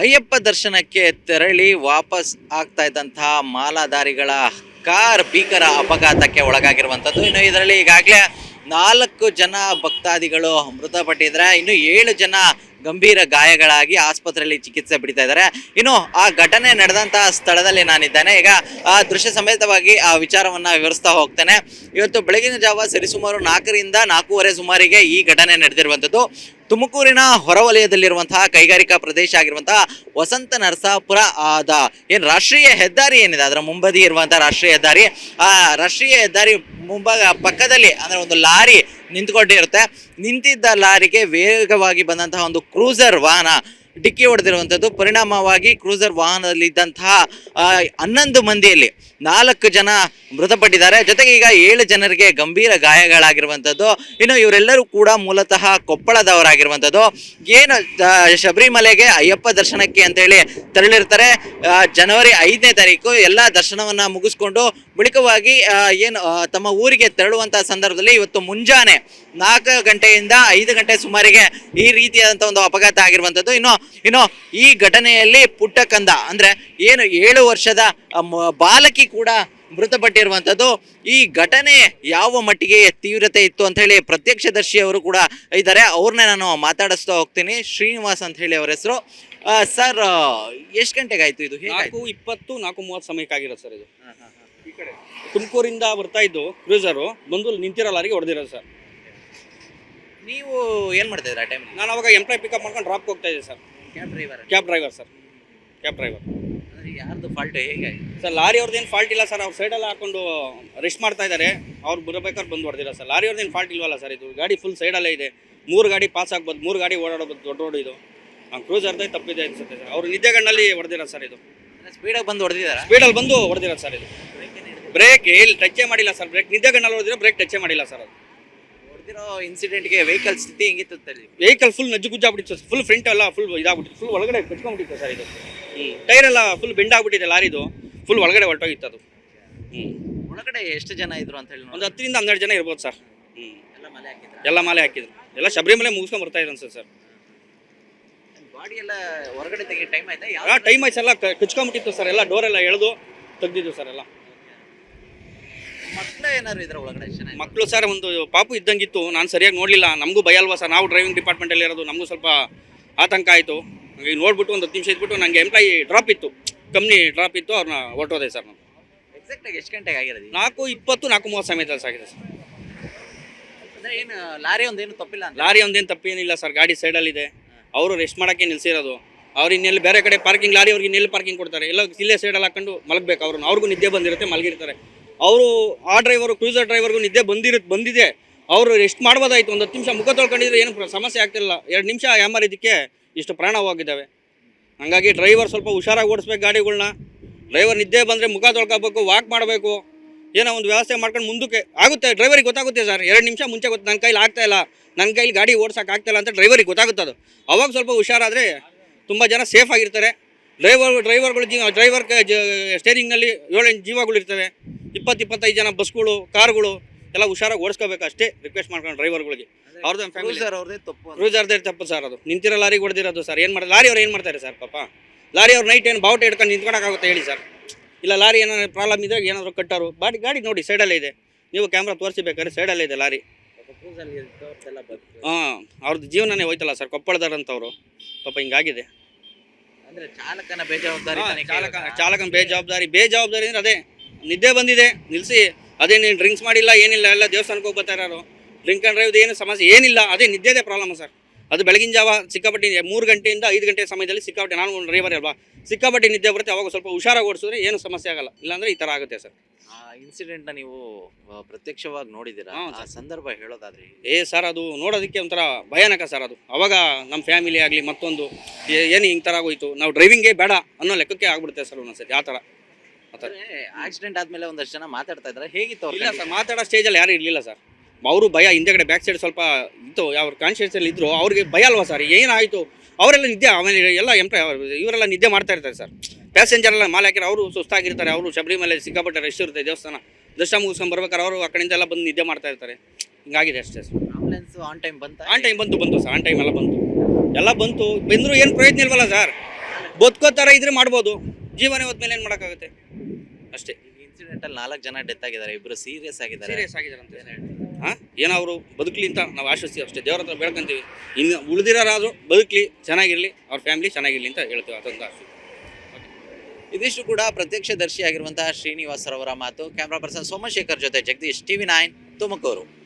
ಅಯ್ಯಪ್ಪ ದರ್ಶನಕ್ಕೆ ತೆರಳಿ ವಾಪಸ್ ಆಗ್ತಾ ಇದ್ದಂತಹ ಮಾಲಾಧಾರಿಗಳ ಕಾರ್ ಭೀಕರ ಅಪಘಾತಕ್ಕೆ ಒಳಗಾಗಿರುವಂಥದ್ದು. ಇನ್ನು ಇದರಲ್ಲಿ ಈಗಾಗಲೇ ನಾಲ್ಕು ಜನ ಭಕ್ತಾದಿಗಳು ಮೃತಪಟ್ಟಿದ್ರೆ ಇನ್ನು ಏಳು ಜನ ಗಂಭೀರ ಗಾಯಗಳಾಗಿ ಆಸ್ಪತ್ರೆಯಲ್ಲಿ ಚಿಕಿತ್ಸೆ ಪಡಿತಾ ಇದ್ದಾರೆ. ಇನ್ನು ಆ ಘಟನೆ ನಡೆದಂತಹ ಸ್ಥಳದಲ್ಲಿ ನಾನಿದ್ದೇನೆ. ಈಗ, ಆ ದೃಶ್ಯ ಸಮೇತವಾಗಿ ಆ ವಿಚಾರವನ್ನ ವಿವರಿಸ್ತಾ ಹೋಗ್ತೇನೆ. ಇವತ್ತು ಬೆಳಗಿನ ಜಾವ ಸರಿಸುಮಾರು ನಾಲ್ಕರಿಂದ ನಾಲ್ಕೂವರೆ ಸುಮಾರಿಗೆ ಈ ಘಟನೆ ನಡೆದಿರುವಂಥದ್ದು. ತುಮಕೂರಿನ ಹೊರವಲಯದಲ್ಲಿರುವಂತಹ ಕೈಗಾರಿಕಾ ಪ್ರದೇಶ ಆಗಿರುವಂತಹ ವಸಂತ ನರಸಾಪುರ ಆದ ಏನು ರಾಷ್ಟ್ರೀಯ ಹೆದ್ದಾರಿ ಏನಿದೆ? ಅದರ ಮುಂಬದಿ ಇರುವಂತಹ ರಾಷ್ಟ್ರೀಯ ಹೆದ್ದಾರಿ. ಆ, ರಾಷ್ಟ್ರೀಯ ಹೆದ್ದಾರಿ ಮುಂಭಾಗ ಪಕ್ಕದಲ್ಲಿ, ಅಂದ್ರೆ ಒಂದು ಲಾರಿ ನಿಂತ್ಕೊಂಡಿರುತ್ತೆ. ನಿಂತಿದ್ದ ಲಾರಿಗೆ ವೇಗವಾಗಿ ಬಂದಂತಹ ಒಂದು ಕ್ರೂಸರ್ ವಾಹನ ಡಿಕ್ಕಿ ಹೊಡೆದಿರುವಂಥದ್ದು. ಪರಿಣಾಮವಾಗಿ ಕ್ರೂಸರ್ ವಾಹನದಲ್ಲಿದ್ದಂತಹ ಹನ್ನೊಂದು ಮಂದಿಯಲ್ಲಿ ನಾಲ್ಕು ಜನ ಮೃತಪಟ್ಟಿದ್ದಾರೆ. ಜೊತೆಗೆ ಈಗ ಏಳು ಜನರಿಗೆ ಗಂಭೀರ ಗಾಯಗಳಾಗಿರುವಂಥದ್ದು. ಇನ್ನು ಇವರೆಲ್ಲರೂ ಕೂಡ ಮೂಲತಃ ಕೊಪ್ಪಳದವರಾಗಿರುವಂಥದ್ದು. ಏನು ಶಬರಿಮಲೆಗೆ ಅಯ್ಯಪ್ಪ ದರ್ಶನಕ್ಕೆ ಅಂತೇಳಿ ತೆರಳಿರ್ತಾರೆ. ಜನವರಿ ಐದನೇ ತಾರೀಕು ಎಲ್ಲ ದರ್ಶನವನ್ನು ಮುಗಿಸ್ಕೊಂಡು ಬಳಿಕವಾಗಿ ಏನು ತಮ್ಮ ಊರಿಗೆ ತೆರಳುವಂಥ ಸಂದರ್ಭದಲ್ಲಿ ಇವತ್ತು ಮುಂಜಾನೆ ನಾಲ್ಕು ಗಂಟೆಯಿಂದ ಐದು ಗಂಟೆ ಸುಮಾರಿಗೆ ಈ ರೀತಿಯಾದಂಥ ಒಂದು ಅಪಘಾತ ಆಗಿರುವಂಥದ್ದು. ಇನ್ನು ಇನ್ನು ಈ ಘಟನೆಯಲ್ಲಿ ಪುಟ್ಟ ಕಂದ ಅಂದ್ರೆ ಏನು ಏಳು ವರ್ಷದ ಬಾಲಕಿ ಕೂಡ ಮೃತಪಟ್ಟಿರುವಂಥದ್ದು. ಈ ಘಟನೆ ಯಾವ ಮಟ್ಟಿಗೆ ತೀವ್ರತೆ ಇತ್ತು ಅಂತ ಹೇಳಿ ಪ್ರತ್ಯಕ್ಷದರ್ಶಿಯವರು ಕೂಡ ಇದ್ದಾರೆ. ಅವ್ರನ್ನೇ ನಾನು ಮಾತಾಡಿಸ್ತಾ ಹೋಗ್ತೀನಿ. ಶ್ರೀನಿವಾಸ್ ಅಂತ ಹೇಳಿ ಅವರ ಹೆಸರು. ಸರ್ ಎಷ್ಟು ಗಂಟೆಗೆ ಆಯ್ತು ಇದು? ನಾಲ್ಕು ಇಪ್ಪತ್ತು ನಾಲ್ಕು ಮೂವತ್ತು ಸಮಯಕ್ಕಾಗಿರೋದು ಸರ್ ಇದು. ಈ ಕಡೆ ತುಮಕೂರಿಂದ ಬರ್ತಾ ಇದ್ದು ಕ್ರೂಸರು ಬಂದು ನಿಂತಿರೋ ಲಾರಿಗೆ ಹೊಡೆದಿರೋದು ಸರ್. ನೀವು ಏನ್ ಮಾಡ್ತಾ ಆ ಟೈಮ್ ನಾನು ಅವಾಗ ಎಂಪ್ಲಾಯ್ ಪಿಕಪ್ ಮಾಡ್ಕೊಂಡು ಡ್ರಾಪ್ ಹೋಗ್ತಾ ಇದ್ದೆ sir. Cab driver cab driver sir cab driver ಯಾರ್ದು ಫಾಲ್ಟ್ ಹೇಗೆ ಸರ್ ಲಾರಿ ಅವ್ರದ್ದೇನು ಫಾಲ್ಟ್ ಇಲ್ಲ ಸರ್ ಅವ್ರ ಸೈಡೆಲ್ಲ ಹಾಕೊಂಡು ರೆಸ್ಟ್ ಮಾಡ್ತಾ ಇದ್ದಾರೆ ಅವ್ರು ಬರಬೇಕಾದ್ರೆ ಬಂದು ಹೊಡೆದಿಲ್ಲ ಸರ್ ಲಾರಿ ಅವ್ರದ್ದೇನು ಫಾಲ್ಟ್ ಇಲ್ವಲ್ಲ ಸರ್ ಇದು ಗಾಡಿ ಫುಲ್ ಸೈಡಲ್ಲೇ ಇದೆ. ಮೂರು ಗಾಡಿ ಪಾಸ್ ಆಗ್ಬೋದು. ಮೂರು ಗಾಡಿ ಓಡಾಡೋದು ದೊಡ್ಡ ರೋಡ್ ಇದು. ಕ್ರೂಸರ್ದೇ ತಪ್ಪಿದೆ ಅನ್ಸುತ್ತೆ ಸರ್ ಅವ್ರು ನಿದ್ದೆಗಣ್ಣಲ್ಲಿ ಹೊಡೆದಿರೋದು ಸರ್ ಇದು. ಸ್ಪೀಡಾಗಿ ಬಂದು ಹೊಡೆದಿದ್ದಾರೆ ಸ್ಪೀಡಲ್ಲಿ ಬಂದು ಹೊಡೆದಿರೋದು ಸರ್ ಇದು. ಬ್ರೇಕ್ ಇಲ್ಲಿ ಟಚ್ಚೇ ಮಾಡಿಲ್ಲ ಸರ್ ಬ್ರೇಕ್ ನಿದ್ದೆಗಣ್ಣಲ್ಲಿ ಹೊಡೆದಿರೋ ಬ್ರೇಕ್ ಟಚ್ಚೇ ಮಾಡಿಲ್ಲ ಸರ್ ಅದು. ಹೊಡೆದಿರೋ ಇನ್ಸಿಡೆಂಟ್ಗೆ ವೆಹಿಕಲ್ ಸ್ಥಿತಿ ಹೆಂಗಿತ್ತು ಅಲ್ಲಿ ವೆಹಿಕಲ್ ಫುಲ್ ನಜ್ಜು ಗುಜ್ಜಾಗ್ಬಿಟ್ಟಿತ್ತು ಫುಲ್ ಫ್ರಂಟ್ ಎಲ್ಲ ಫುಲ್ ಇದಾಗ್ಬಿಟ್ಟಿತ್ತು. ಫುಲ್ ಒಳಗಡೆ ಕಚ್ಕೊಂಡ್ಬಿಟ್ಟಿತ್ತು ಸರ್ ಇದು. ಟೈರ್ ಎಲ್ಲ ಫುಲ್ ಬೆಂಡ್ ಆಗ್ಬಿಟ್ಟಿದೆ ಲಾರಿದು. ಫುಲ್ ಒಳಗಡೆ ಹೊರಟೋಗಿತ್ತು ಅದು. ಹ್ಞೂ ಒಳಗಡೆ ಎಷ್ಟು ಜನ ಇದ್ರು ಅಂತ ಹೇಳಿ ಒಂದು ಹತ್ತರಿಂದ ಹನ್ನೆರಡು ಜನ ಇರ್ಬೋದು ಸರ್ ಹ್ಞೂ ಎಲ್ಲ ಮಲೆ ಹಾಕಿದ್ರು? ಎಲ್ಲ ಮಾಲೆ ಹಾಕಿದ್ರು. ಎಲ್ಲ ಶಬರಿಮಲೆ ಮುಗಿಸ್ಕೊಂಡ್ ಬರ್ತಾ ಇದ್ರು ಅನ್ಸುತ್ತೆ ಸರ್ ಬಾಡಿ ಎಲ್ಲ ಹೊರಗಡೆ ತೆಗಿ ಟೈಮ್ ಆಯ್ತಾ? ಯಾವ ಟೈಮ್ ಆಯ್ತು ಎಲ್ಲ ಕಚ್ಕೊಂಬಿಟ್ಟಿತ್ತು ಸರ್ ಎಲ್ಲ ಡೋರ್ ಎಲ್ಲ ಎಳೆದು ತೆಗ್ದಿದ್ದು ಸರ್ ಎಲ್ಲ. ಮಕ್ಕಳು ಏನಾದ್ರು ಇದ್ರ ಒಳಗಡೆ ಮಕ್ಕಳು ಸರ್ ಒಂದು ಪಾಪು ಇದ್ದಂಗಿತ್ತು ನಾನು ಸರಿಯಾಗಿ ನೋಡಲಿಲ್ಲ. ನಮಗೂ ಭಯ ಅಲ್ವಾ ಸರ್? ನಾವು ಡ್ರೈವಿಂಗ್ ಡಿಪಾರ್ಟ್ಮೆಂಟಲ್ಲಿ ಇರೋದು ನಮಗೂ ಸ್ವಲ್ಪ ಆತಂಕ ಆಯಿತು. ಈಗ ನೋಡ್ಬಿಟ್ಟು ಒಂದು ಹತ್ತು ನಿಮಿಷ ಇದ್ಬಿಟ್ಟು ನನಗೆ ಎಂಪ್ಲಾಯಿ ಡ್ರಾಪ್ ಇತ್ತು. ಕಂಪ್ನಿ ಡ್ರಾಪ್ ಇತ್ತು ಅವ್ರನ್ನ ಹೊರಟೋದೆ ಸರ್ ನಾನು. ಎಕ್ಸಾಕ್ಟ್ ಆಗಿ ಎಷ್ಟು ಗಂಟೆಗೆ ಆಗಿರೋದು? ನಾಲ್ಕು ಇಪ್ಪತ್ತು ನಾಲ್ಕು ಮೂವತ್ತು ಸಮಯದಲ್ಲಿ ಸಾಗಿದೆ ಸರ್. ಅಂದ್ರೆ ಏನು ಲಾರಿ ಒಂದೇನು ತಪ್ಪಿಲ್ಲ ಅಂತ ಲಾರಿ ಒಂದೇನು ತಪ್ಪೇನಿಲ್ಲ ಸರ್ ಗಾಡಿ ಸೈಡಲ್ಲಿದೆ. ಅವರು ರೆಸ್ಟ್ ಮಾಡೋಕ್ಕೆ ನಿಲ್ಸಿರೋದು. ಅವ್ರು ಇನ್ನೆಲ್ಲಿ ಬೇರೆ ಕಡೆ ಪಾರ್ಕಿಂಗ್ ಲಾರಿ ಅವ್ರಿಗೆ ಇನ್ನೆಲ್ಲಿ ಪಾರ್ಕಿಂಗ್ ಕೊಡ್ತಾರೆ? ಎಲ್ಲ ಇಲ್ಲೇ ಸೈಡಲ್ಲಿ ಹಾಕೊಂಡು ಮಲಗಬೇಕು ಅವ್ರನ್ನ ಅವ್ರಿಗೂ ನಿದ್ದೆ ಬಂದಿರುತ್ತೆ ಮಲಗಿರ್ತಾರೆ. ಅವರು ಆ ಡ್ರೈವರು ಕ್ರೂಸರ್ ಡ್ರೈವರ್ಗೂ ನಿದ್ದೆ ಬಂದಿರುತ್ತೆ ಬಂದಿದೆ. ಅವರು ರೆಸ್ಟ್ ಮಾಡ್ಬೋದಾಯ್ತು. ಒಂದು ಹತ್ತು ನಿಮಿಷ ಮುಖ ತೊಳ್ಕೊಂಡಿದ್ರೆ ಏನು ಸಮಸ್ಯೆ ಆಗ್ತಿಲ್ಲ ಎರಡು ನಿಮಿಷ ಯಾಮಾರಿದ್ದಕ್ಕೆ ಇಷ್ಟು ಪ್ರಾಣ ಹೋಗಿದ್ದಾವೆ ಹಂಗಾಗಿ ಡ್ರೈವರ್ ಸ್ವಲ್ಪ ಹುಷಾರಾಗಿ ಓಡಿಸ್ಬೇಕು ಗಾಡಿಗಳನ್ನ ಡ್ರೈವರ್ ನಿದ್ದೆ ಬಂದರೆ ಮುಖ ತೊಳ್ಕೊಬೇಕು ವಾಕ್ ಮಾಡಬೇಕು. ಏನೋ ಒಂದು ವ್ಯವಸ್ಥೆ ಮಾಡ್ಕೊಂಡು ಮುಂದಕ್ಕೆ ಆಗುತ್ತೆ. ಡ್ರೈವರಿಗೆ ಗೊತ್ತಾಗುತ್ತೆ ಸರ್. ಎರಡು ನಿಮಿಷ ಮುಂಚೆ ಗೊತ್ತು ನನ್ನ ಕೈಲಿ ಆಗ್ತಾಯಿಲ್ಲ ನನ್ನ ಕೈಲಿ ಗಾಡಿ ಓಡಿಸೋಕ್ಕಾಗ್ತಾಯಿಲ್ಲ ಅಂತ ಡ್ರೈವರಿಗೆ ಗೊತ್ತಾಗುತ್ತದು. ಅವಾಗ ಸ್ವಲ್ಪ ಹುಷಾರಾದರೆ ತುಂಬ ಜನ ಸೇಫ್ ಆಗಿರ್ತಾರೆ. ಡ್ರೈವರ್ ಡ್ರೈವರ್ಗಳು ಜೀವ ಡ್ರೈವರ್ ಸ್ಟೇರಿಂಗ್ನಲ್ಲಿ ಏಳೆಂಟು ಜೀವಗಳು ಇರ್ತವೆ. ಇಪ್ಪತ್ತು ಇಪ್ಪತ್ತೈದು ಜನ ಬಸ್ಗಳು ಕಾರ್ಗಳು ಎಲ್ಲ ಹುಷಾರಾಗಿ ಓಡಿಸ್ಕೋಬೇಕು ಅಷ್ಟೇ ರಿಕ್ವೆಸ್ಟ್ ಮಾಡ್ಕೊಂಡು ಡ್ರೈವರ್ಗಳಿಗೆ ಅವ್ರದ್ದು ಫ್ಯಾಮಿಲಿ ಸರ್ ಅವ್ರದೇ ತಪ್ಪು. ಕ್ರೂಸರ್ದೇ ತಪ್ಪು ಸರ್ ಅದು. ನಿಂತಿರೋ ಲಾರಿಗೆ ಹೊಡೆದಿರೋದು ಸರ್ ಏನು ಮಾಡ್ತಾರೆ? ಲಾರಿ ಅವ್ರು ಏನು ಮಾಡ್ತಾರೆ ಸರ್ ಪಾಪ? ಲಾರಿ ಅವ್ರು ನೈಟ್ ಏನು ಬಾವುಟ ಹಿಡ್ಕೊಂಡು ನಿಂತ್ಕೊಳಕ್ಕಾಗುತ್ತೆ ಹೇಳಿ ಸರ್ ಇಲ್ಲ ಲಾರಿ ಏನಾದ್ರು ಪ್ರಾಬ್ಲಮ್ ಇದ್ದಾಗ ಏನಾದರೂ ಕಟ್ಟೋರು ಬಾಡಿ ಗಾಡಿ ನೋಡಿ ಸೈಡಲ್ಲೇ ಇದೆ. ನೀವು ಕ್ಯಾಮ್ರಾ ತೋರಿಸಬೇಕಾದ್ರೆ ಸೈಡಲ್ಲೇ ಇದೆ ಲಾರಿ. ಹಾಂ ಅವ್ರದ್ದು ಜೀವನನೇ ಹೋಯ್ತಲ್ಲ ಸರ್ ಕೊಪ್ಪಳದಾರಂಥವ್ರು ಪಾಪ ಹಿಂಗಾಗಿದೆ. ಅಂದ್ರೆ ಚಾಲಕನ ಬೇಜವಾಬ್ದಾರಿ ಚಾಲಕ ಚಾಲಕನ ಬೇಜವಾಬ್ದಾರಿ ಬೇಜವಾಬ್ದಾರಿ ಅಂದ್ರೆ ಅದೇ ನಿದ್ದೆ ಬಂದಿದೆ ನಿಲ್ಲಿಸಿ ಅದೇ ನೀನು ಡ್ರಿಂಕ್ಸ್ ಮಾಡಿಲ್ಲ ಏನಿಲ್ಲ ಎಲ್ಲ ದೇವಸ್ಥಾನಕ್ಕೆ ಹೋಗಿ ಬರ್ತಾ ಇರೋರು. ಡ್ರಿಂಕ್ ಆ್ಯಂಡ್ ಡ್ರೈವ್ ಏನು ಸಮಸ್ಯೆ ಏನಿಲ್ಲ ಅದೇ ನಿದ್ದೆದೇ ಪ್ರಾಬ್ಲಮ್ ಸರ್. ಅದು ಬೆಳಗಿನ ಜಾವ ಸಿಕ್ಕಾಪಟ್ಟಿ ಮೂರು ಗಂಟೆಯಿಂದ ಐದು ಗಂಟೆ ಸಮಯದಲ್ಲಿ ಸಿಕ್ಕಾಪಟ್ಟೆ ನಾನು ಡ್ರೈವರ್ ಅಲ್ವಾ? ಸಿಕ್ಕಾಪಟ್ಟೆ ನಿದ್ದೆ ಬರುತ್ತೆ ಅವಾಗ ಸ್ವಲ್ಪ ಹುಷಾರಾಗಿ ಓಡಿಸಿದ್ರೆ ಏನು ಸಮಸ್ಯೆ ಆಗಲ್ಲ. ಇಲ್ಲಾಂದ್ರೆ ಈ ಥರ ಆಗುತ್ತೆ ಸರ್. ಆ ಇನ್ಸಿಡೆಂಟ್ನ ನೀವು ಪ್ರತ್ಯಕ್ಷವಾಗಿ ನೋಡಿದ್ದೀರಾ? ಆ ಸಂದರ್ಭ ಹೇಳೋದಾದ್ರೆ ಏ ಸರ್ ಅದು ನೋಡೋದಕ್ಕೆ ಒಂಥರ ಭಯಾನಕ ಸರ್ ಅದು. ಅವಾಗ ನಮ್ಮ ಫ್ಯಾಮಿಲಿ ಆಗಲಿ ಮತ್ತೊಂದು ಏನು ಹಿಂಗೆ ಥರ ಆಗೋಯ್ತು? ನಾವು ಡ್ರೈವಿಂಗೇ ಬೇಡ ಅನ್ನೋ ಲೆಕ್ಕಕ್ಕೆ ಆಗ್ಬಿಡುತ್ತೆ ಸರ್ ಒಂದೊಂದ್ಸರಿ ಆ ಥರ. ಆಕ್ಸಿಡೆಂಟ್ ಆದ್ಮೇಲೆ ಒಂದಷ್ಟು ಜನ ಮಾತಾಡ್ತಾ ಇದ್ದಾರೆ. ಹೇಗಿತ್ತು ಇಲ್ಲ ಸರ್ ಮಾತಾಡೋ ಸ್ಟೇಜಲ್ಲಿ ಯಾರು ಇರಲಿಲ್ಲ ಸರ್. ಅವರು ಭಯ ಹಿಂದೆಗಡೆ ಬ್ಯಾಕ್ ಸೈಡ್ ಸ್ವಲ್ಪ ಇತ್ತು. ಅವ್ರ ಕಾನ್ಶಿಯನ್ಸಲ್ಲಿ ಇದ್ದರು ಅವ್ರಿಗೆ ಭಯ ಅಲ್ವಾ ಸರ್ ಏನಾಯಿತು? ಅವರೆಲ್ಲ ನಿದ್ದೆ ಆಮೇಲೆ ಎಲ್ಲ ಎಂಪ್ಲಾಯ್ ಇವರೆಲ್ಲ ನಿದ್ದೆ ಮಾಡ್ತಾ ಇರ್ತಾರೆ ಸರ್ ಪ್ಯಾಸೆಂಜರ್ ಎಲ್ಲ ಮಾಲೆ ಹಾಕಿರೋ ಅವರು ಸುಸ್ತಾಗಿರ್ತಾರೆ. ಅವರು ಶಬರಿಮಲೆ ಸಿಕ್ಕಾಪಟ್ಟೆ ರೆಸ್ಟ್ ಇರುತ್ತೆ ದೇವಸ್ಥಾನ. ದರ್ಶನ ಮುಗಿಸ್ಕೊಂಡು ಬರ್ಬೇಕಾದ್ರೆ ಅವರು ಆ ಕಡೆಯಿಂದ ಎಲ್ಲ ಬಂದು ನಿದ್ದೆ ಮಾಡ್ತಾ ಇರ್ತಾರೆ. ಹಿಂಗಾಗಿದೆ ಅಷ್ಟೇ ಸರ್ ಆಂಬುಲೆನ್ಸ್ ಆನ್ ಟೈಮ್ ಬಂತು? ಆನ್ ಟೈಮ್ ಬಂತು ಬಂತು ಸರ್ ಆನ್ ಟೈಮ್ ಎಲ್ಲ ಬಂತು. ಎಲ್ಲ ಬಂತು. ಬಂದರೂ ಏನು ಪ್ರಯತ್ನ ಇಲ್ವಲ್ಲ ಸರ್ ಬದುಕೋತಾರ ಇದ್ರೆ ಮಾಡ್ಬೋದು. ಜೀವನ ಹೋದ್ಮೇಲೆ ಏನು ಮಾಡೋಕ್ಕಾಗುತ್ತೆ? ಅಷ್ಟೇ. ಇನ್ಸಿಡೆಂಟಲ್ಲಿ ನಾಲ್ಕು ಜನ ಡೆತ್ ಆಗಿದ್ದಾರೆ. ಇಬ್ಬರು ಸೀರಿಯಸ್ ಆಗಿದ್ದಾರೆ. ಸೀರಿಯಸ್ ಆಗಿದಾರಂತೆ ಹಾಂ? ಏನೋ ಅವರು ಬದುಕಲಿ ಅಂತ ನಾವು ಆಶಿಸ್ತೀವಿ ಅಷ್ಟೇ. ದೇವ್ರ ಹತ್ರ ಬೇಡ್ಕೊಂತೀವಿ. ಇನ್ನು ಉಳಿದಿರೋರಾದ್ರು ಬದುಕಲಿ, ಚೆನ್ನಾಗಿರಲಿ, ಅವ್ರ ಫ್ಯಾಮಿಲಿ ಚೆನ್ನಾಗಿರಲಿ ಅಂತ ಹೇಳ್ತೀವಿ. ಅದೊಂದು ಆಸೆ. ಇದಿಷ್ಟು ಕೂಡ ಪ್ರತ್ಯಕ್ಷದರ್ಶಿಯಾಗಿರುವಂತಹ ಶ್ರೀನಿವಾಸರವರ ಮಾತು. ಕ್ಯಾಮ್ರಾ ಪರ್ಸನ್ ಸೋಮಶೇಖರ್ ಜೊತೆ ಜಗದೀಶ್, ಟಿವಿ ನೈನ್ ತುಮಕೂರು.